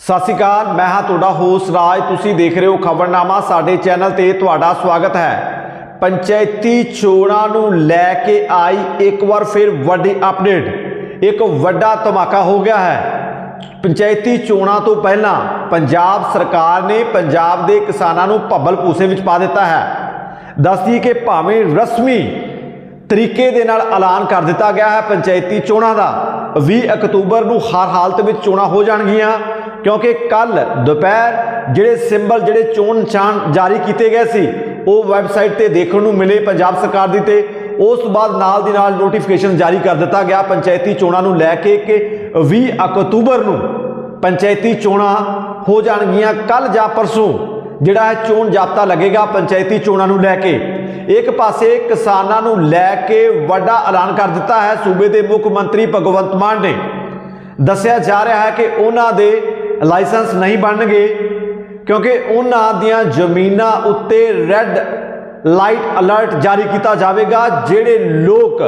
ਸਤਿ ਸ਼੍ਰੀ ਅਕਾਲ, ਮੈਂ ਹਾਂ ਤੁਹਾਡਾ ਹੋਸਟ ਰਾਜ। ਤੁਸੀਂ ਦੇਖ ਰਹੇ ਹੋ ਖਬਰਨਾਮਾ, ਸਾਡੇ ਚੈਨਲ ਤੇ ਤੁਹਾਡਾ ਸਵਾਗਤ ਹੈ। ਪੰਚਾਇਤੀ ਚੋਣਾਂ ਨੂੰ ਲੈ ਕੇ ਆਈ ਇੱਕ ਵਾਰ ਫਿਰ ਵੱਡੀ ਅਪਡੇਟ ਇੱਕ ਵੱਡਾ ਧਮਾਕਾ ਹੋ ਗਿਆ ਹੈ। ਪੰਚਾਇਤੀ ਚੋਣਾਂ ਤੋਂ ਪਹਿਲਾਂ ਪੰਜਾਬ ਸਰਕਾਰ ਨੇ ਪੰਜਾਬ ਦੇ ਕਿਸਾਨਾਂ ਨੂੰ ਭੱਬਲ ਭੂਸੇ ਵਿੱਚ ਪਾ ਦਿੱਤਾ ਹੈ। ਦੱਸਦੀ ਕਿ ਭਾਵੇਂ ਰਸਮੀ ਤਰੀਕੇ ਦੇ ਨਾਲ ਐਲਾਨ ਕਰ ਦਿੱਤਾ ਗਿਆ ਹੈ ਪੰਚਾਇਤੀ ਚੋਣਾਂ ਦਾ 20 ਅਕਤੂਬਰ ਨੂੰ ਹਰ ਹਾਲਤ ਵਿੱਚ ਚੋਣਾਂ ਹੋ ਜਾਣਗੀਆਂ। ਕਿਉਂਕਿ ਕੱਲ ਦੁਪਹਿਰ ਜਿਹੜੇ ਸਿੰਬਲ ਜਿਹੜੇ ਚੋਣ ਨਿਸ਼ਾਨ ਜਾਰੀ ਕੀਤੇ ਗਏ ਸੀ, ਉਹ ਵੈਬਸਾਈਟ ਤੇ ਦੇਖਣ ਨੂੰ ਮਿਲੇ ਪੰਜਾਬ ਸਰਕਾਰ ਦੀ ਤੇ ਉਸ ਤੋਂ ਬਾਅਦ ਨਾਲ ਦੀ ਨਾਲ ਨੋਟੀਫਿਕੇਸ਼ਨ ਜਾਰੀ ਕਰ ਦਿੱਤਾ ਗਿਆ ਪੰਚਾਇਤੀ ਚੋਣਾਂ ਨੂੰ ਲੈ ਕੇ ਕਿ 20 ਅਕਤੂਬਰ ਨੂੰ ਪੰਚਾਇਤੀ ਚੋਣਾਂ ਹੋ ਜਾਣਗੀਆਂ ਕੱਲ ਜਾਂ ਪਰਸੋਂ, ਜਿਹੜਾ ਹੈ ਚੋਣ ਜਾਬਤਾ ਲੱਗੇਗਾ ਪੰਚਾਇਤੀ ਚੋਣਾਂ ਨੂੰ ਲੈ ਕੇ। ਇੱਕ ਪਾਸੇ ਕਿਸਾਨਾਂ ਨੂੰ ਲੈ ਕੇ ਵੱਡਾ ਐਲਾਨ ਕਰ ਦਿੱਤਾ ਹੈ ਸੂਬੇ ਦੇ ਮੁੱਖ ਮੰਤਰੀ ਭਗਵੰਤ ਮਾਨ ਨੇ। ਦੱਸਿਆ ਜਾ ਰਿਹਾ ਹੈ ਕਿ ਉਹਨਾਂ ਦੇ ਲਾਇਸੈਂਸ ਨਹੀਂ ਬਣਨਗੇ, ਕਿਉਂਕਿ ਉਹਨਾਂ ਦੀਆਂ ਜ਼ਮੀਨਾਂ ਉੱਤੇ ਰੈੱਡ ਲਾਈਟ ਅਲਰਟ ਜਾਰੀ ਕੀਤਾ ਜਾਵੇਗਾ, ਜਿਹੜੇ ਲੋਕ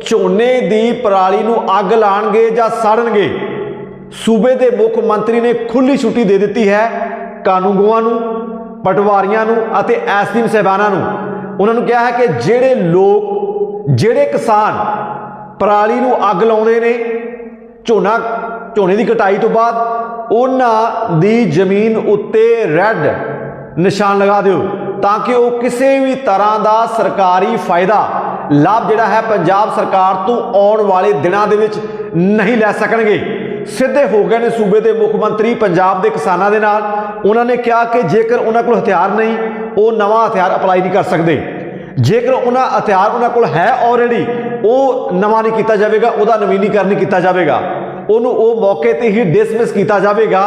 ਝੋਨੇ ਦੀ ਪਰਾਲੀ ਨੂੰ ਅੱਗ ਲਾਣਗੇ ਜਾਂ ਸਾੜਨਗੇ। ਸੂਬੇ ਦੇ ਮੁੱਖ ਮੰਤਰੀ ਨੇ ਖੁੱਲੀ ਛੁੱਟੀ ਦੇ ਦਿੱਤੀ ਹੈ ਕਾਨੂੰਗੋਆਂ ਨੂੰ, ਪਟਵਾਰੀਆਂ ਨੂੰ ਅਤੇ ਐਸਡੀਐਮ ਸਹਿਬਾਨਾਂ ਨੂੰ। ਉਹਨਾਂ ਨੂੰ ਕਿਹਾ ਹੈ ਕਿ ਜਿਹੜੇ ਲੋਕ, ਜਿਹੜੇ ਕਿਸਾਨ ਪਰਾਲੀ ਨੂੰ ਅੱਗ ਲਾਉਂਦੇ ਨੇ ਝੋਨਾ, ਝੋਨੇ ਦੀ ਕਟਾਈ ਤੋਂ ਬਾਅਦ ਉਹਨਾਂ ਦੀ ਜ਼ਮੀਨ ਉੱਤੇ ਰੈੱਡ ਨਿਸ਼ਾਨ ਲਗਾ ਦਿਓ ਤਾਂ ਕਿ ਉਹ ਕਿਸੇ ਵੀ ਤਰ੍ਹਾਂ ਦਾ ਸਰਕਾਰੀ ਫਾਇਦਾ, ਲਾਭ ਜਿਹੜਾ ਹੈ ਪੰਜਾਬ ਸਰਕਾਰ ਤੋਂ ਆਉਣ ਵਾਲੇ ਦਿਨਾਂ ਦੇ ਵਿੱਚ ਨਹੀਂ ਲੈ ਸਕਣਗੇ। ਸਿੱਧੇ ਹੋ ਗਏ ਨੇ ਸੂਬੇ ਦੇ ਮੁੱਖ ਮੰਤਰੀ ਪੰਜਾਬ ਦੇ ਕਿਸਾਨਾਂ ਦੇ ਨਾਲ। ਉਹਨਾਂ ਨੇ ਕਿਹਾ ਕਿ ਜੇਕਰ ਉਹਨਾਂ ਕੋਲ ਹਥਿਆਰ ਨਹੀਂ, ਉਹ ਨਵਾਂ ਹਥਿਆਰ ਅਪਲਾਈ ਨਹੀਂ ਕਰ ਸਕਦੇ। ਜੇਕਰ ਉਹਨਾਂ ਹਥਿਆਰ ਉਹਨਾਂ ਕੋਲ ਹੈ ਆਲਰੇਡੀ ਉਹ ਨਵਾਂ ਨਹੀਂ ਕੀਤਾ ਜਾਵੇਗਾ, ਉਹਦਾ ਨਵੀਨੀਕਰਨ ਨਹੀਂ ਕੀਤਾ ਜਾਵੇਗਾ। ਉਹਨੂੰ ਉਹ ਮੌਕੇ ਤੇ ਹੀ ਡਿਸਮਿਸ ਕੀਤਾ ਜਾਵੇਗਾ।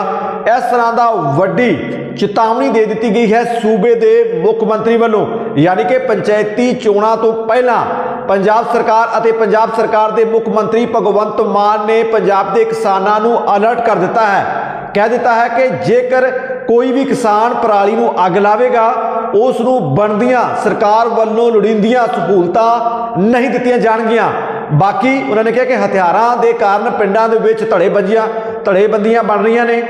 ਇਸ ਤਰ੍ਹਾਂ ਦਾ ਵੱਡੀ ਚੇਤਾਵਨੀ ਦੇ ਦਿੱਤੀ ਗਈ ਹੈ ਸੂਬੇ ਦੇ ਮੁੱਖ ਮੰਤਰੀ ਵੱਲੋਂ। ਯਾਨੀ ਕਿ ਪੰਚਾਇਤੀ ਚੋਣਾਂ ਤੋਂ ਪਹਿਲਾਂ ਪੰਜਾਬ ਸਰਕਾਰ ਅਤੇ ਪੰਜਾਬ ਸਰਕਾਰ ਦੇ ਮੁੱਖ ਮੰਤਰੀ ਭਗਵੰਤ ਮਾਨ ਨੇ ਪੰਜਾਬ ਦੇ ਕਿਸਾਨਾਂ ਨੂੰ ਅਲਰਟ ਕਰ ਦਿੱਤਾ ਹੈ। ਕਹਿ ਦਿੱਤਾ ਹੈ ਕਿ ਜੇਕਰ ਕੋਈ ਵੀ ਕਿਸਾਨ ਪਰਾਲੀ ਨੂੰ ਅੱਗ ਲਾਵੇਗਾ ਉਸ ਨੂੰ ਬਣਦੀਆਂ ਸਰਕਾਰ ਵੱਲੋਂ ਲੋੜੀਂਦੀਆਂ ਸਹੂਲਤਾਂ ਨਹੀਂ ਦਿੱਤੀਆਂ ਜਾਣਗੀਆਂ। ਬਾਕੀ ਉਹਨਾਂ ਨੇ ਕਿਹਾ ਕਿ ਹਥਿਆਰਾਂ ਦੇ ਕਾਰਨ ਪਿੰਡਾਂ ਦੇ ਵਿੱਚ ਧੜੇਬੰਦੀਆਂ ਧੜੇਬੰਦੀਆਂ ਬਣ ਰਹੀਆਂ ਨੇ।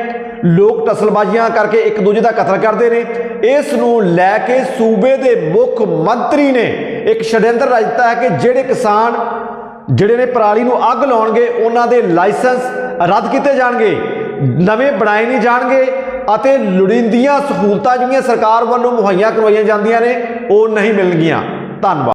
ਲੋਕ ਟਸਲਬਾਜ਼ੀਆਂ ਕਰਕੇ ਇੱਕ ਦੂਜੇ ਦਾ ਕਤਲ ਕਰਦੇ ਨੇ। ਇਸ ਨੂੰ ਲੈ ਕੇ ਸੂਬੇ ਦੇ ਮੁੱਖ ਮੰਤਰੀ ਨੇ ਇੱਕ ਛੜਯੰਤਰ ਰਚਤਾ ਹੈ ਕਿ ਜਿਹੜੇ ਕਿਸਾਨ ਜਿਹੜੇ ਨੇ ਪਰਾਲੀ ਨੂੰ ਅੱਗ ਲਾਉਣਗੇ, ਉਹਨਾਂ ਦੇ ਲਾਇਸੈਂਸ ਰੱਦ ਕੀਤੇ ਜਾਣਗੇ, ਨਵੇਂ ਬਣਾਏ ਨਹੀਂ ਜਾਣਗੇ। ਅਤੇ ਲੋੜੀਂਦੀਆਂ ਸਹੂਲਤਾਂ ਜਿਹੜੀਆਂ ਸਰਕਾਰ ਵੱਲੋਂ ਮੁਹੱਈਆ ਕਰਵਾਈਆਂ ਜਾਂਦੀਆਂ ਨੇ ਉਹ ਨਹੀਂ ਮਿਲਣਗੀਆਂ। ਧੰਨਵਾਦ।